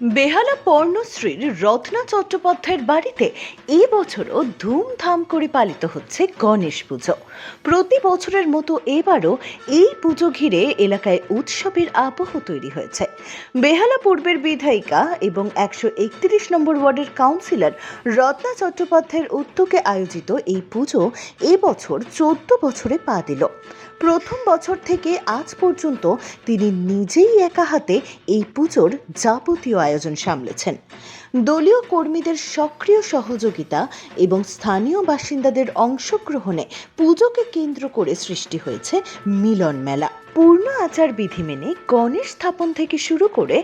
বেহালা পর্ণশ্রীর রত্না চট্টোপাধ্যায়ের বাড়িতে এবছরও ধুমধাম করে পালিত হচ্ছে গণেশ পুজো। প্রতি বছরের মতো এবারও এই পুজো ঘিরে এলাকায় উৎসবের আবহ তৈরি হয়েছে। বেহালা পূর্বের বিধায়িকা এবং একশো একত্রিশ নম্বর ওয়ার্ডের কাউন্সিলর রত্না চট্টোপাধ্যায়ের উদ্যোগে আয়োজিত এই পুজো এবছর চোদ্দ বছরে পা দিল। প্রথম বছর থেকে আজ পর্যন্ত তিনি নিজেই একা হাতে এই পুজোর যাবতীয় আয়োজন সামলেছেন। দলীয় কর্মীদের সক্রিয় সহযোগিতা এবং স্থানীয় বাসিন্দাদের অংশগ্রহণে পুজোকে কেন্দ্র করে সৃষ্টি হয়েছে মিলন মেলা। পূর্ণ আচার বিধি মেনে গণেশ স্থাপন থেকে শুরু করে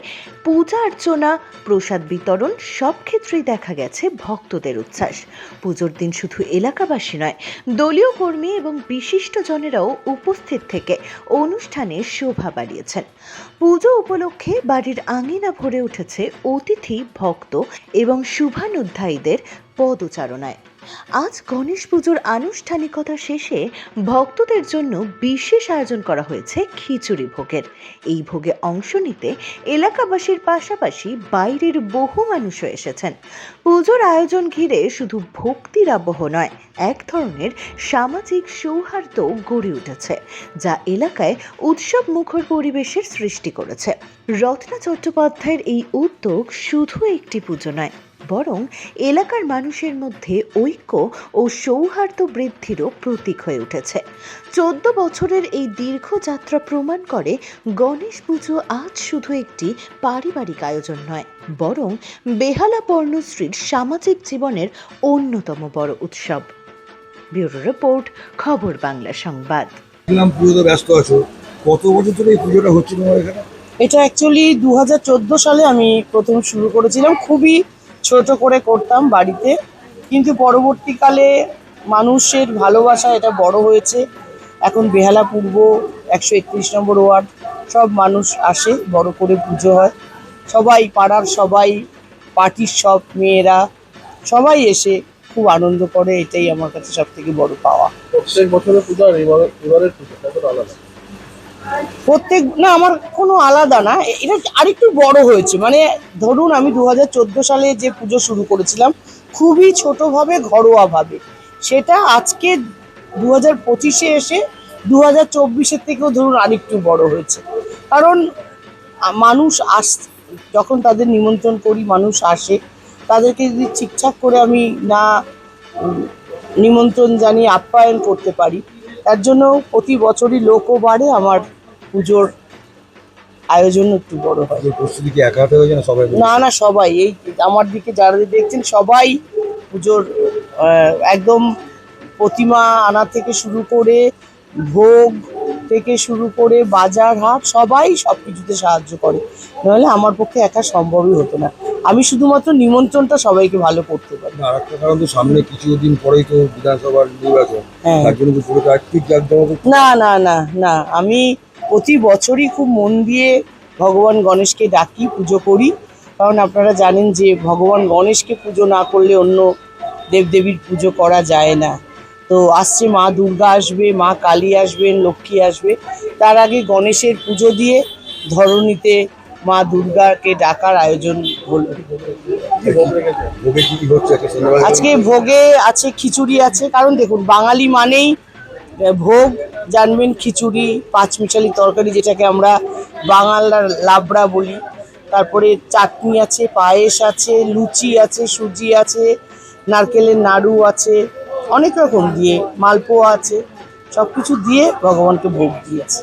পূজা অর্চনা, প্রসাদ বিতরণ সব ক্ষেত্রেই দেখা গেছে ভক্তদের উচ্ছ্বাস। পুজোর দিন শুধু এলাকাবাসী নয়, দলীয় কর্মী এবং বিশিষ্টজনেরাও উপস্থিত থেকে অনুষ্ঠানে শোভা বাড়িয়েছেন। পুজো উপলক্ষে বাড়ির আঙিনা ভরে উঠেছে অতিথি, ভক্ত এবং শুভানুধ্যায়ীদের পদচারণায়। আজ গণেশ পুজোর আনুষ্ঠানিকতা শেষে ভক্তদের জন্য বিশেষ আয়োজন করা হয়েছে খিচুড়ি ভোগের। এই ভোগে অংশ নিতে এলাকাবাসীর পাশাপাশি বাইরের বহু মানুষও এসেছেন। পুজোর আয়োজন ঘিরে শুধু ভক্তির আবহ নয়, এক ধরনের সামাজিক সৌহার্দ্য গড়ে উঠেছে, যা এলাকায় উৎসব মুখর পরিবেশের সৃষ্টি করেছে। রত্না চট্টোপাধ্যায়ের এই উদ্যোগ শুধু একটি পুজো নয় বরং এলাকার মানুষের মধ্যে ঐক্য ও সৌহার্দ্য বৃদ্ধিরও প্রতীক হয়ে উঠেছে। চোদ্দ বছরের এই দীর্ঘ যাত্রা প্রমাণ করে গণেশ পুজো আজ শুধু একটি পারিবারিক আয়োজন নয় বরং বেহালা পর্ণশ্রীর সামাজিক জীবনের অন্যতম বড় উৎসব। ব্যুরো রিপোর্ট খবর বাংলা সংবাদ। পুজোতে ব্যস্ত আছো। কত বছর ধরে এই পুজোটা হচ্ছে তোমার এখানে? এটা অ্যাকচুয়ালি দু হাজার চোদ্দ সালে আমি প্রথম শুরু করেছিলাম। খুবই ছোট করে করতাম বাড়িতে। কিন্তু পরবর্তীকালে মানুষের ভালোবাসা এটা বড় হয়েছে। এখন বেহালা পূর্ব, একশো একত্রিশ নম্বর ওয়ার্ড, সব মানুষ আসে, বড় করে পুজো হয়। সবাই পাড়ার সবাই, পার্টির সব মেয়েরা, সবাই এসে খুব আনন্দ করে, এটাই আমার কাছে সব থেকে বড় পাওয়া। প্রত্যেক বছরের পূজা আর এবারে এবারের পূজা কতটা আলাদা। প্রত্যেক, না, আমার কোনো আলাদা না। এটা আরেকটু বড় হয়েছে। মানে ধরুন, আমি দু হাজার চোদ্দ সালে যে পুজো শুরু করেছিলাম, খুবই ছোটোভাবে, ঘরোয়াভাবে। সেটা আজকে দু হাজার পঁচিশে এসে দু হাজার চব্বিশের থেকেও ধরুন আরেকটু বড় হয়েছে। কারণ মানুষ আস, যখন তাদের নিমন্ত্রণ করি, মানুষ আসে, তাদেরকে যদি ঠিকঠাক করে আমি না নিমন্ত্রণ জানিয়ে আপ্যায়ন করতে পারি তার জন্য প্রতি বছরই লোকও বাড়ে আমার পুজোর আয়োজন একটু বড় হয়। প্রস্তুতি কি একা হাতে হয়েছে না সবাই না না সবাই। এই আমার দিকে যারা দেখছেন সবাই পুজোর একদম প্রতিমা আনা থেকে শুরু করে ভোগ থেকে শুরু করে বাজার হাট সবাই সব কিছুতে সাহায্য করে। নাহলে আমার পক্ষে একা সম্ভবই হতো না। আমি শুধুমাত্র নিমন্ত্রণটা সবাইকে ভালো করতে পারি। কারণ তো সামনে কিছুদিন পরেই তো বিধানসভার নির্বাচন। হ্যাঁ। তার জন্য না না না না। আমি প্রতি বছরই খুব মন দিয়ে ভগবান গণেশকে ডাকি পুজো করি। কারণ আপনারা জানেন যে ভগবান গণেশকে পুজো না করলে অন্য দেবদেবীর পুজো করা যায় না। তো আসছে মা দুর্গা আসবে, মা কালী আসবেন লক্ষ্মী আসবে। তার আগে গণেশের পুজো দিয়ে ধরণীতে মা দুর্গাকে ডাকার আয়োজন হলো আজকে ভোগে আছে, খিচুড়ি আছে। কারণ দেখুন, বাঙালি মানেই ভোগ, জানবেন খিচুড়ি, পাঁচমিশালি তরকারি যেটাকে আমরা বাঙালার লাবড়া বলি। তারপরে চাটনি আছে, পায়েস আছে, লুচি আছে, সুজি আছে, নারকেলের নাড়ু আছে। অনেক রকম দিয়ে মালপোয়া আছে সব কিছু দিয়ে ভগবানকে ভোগ দিয়েছে।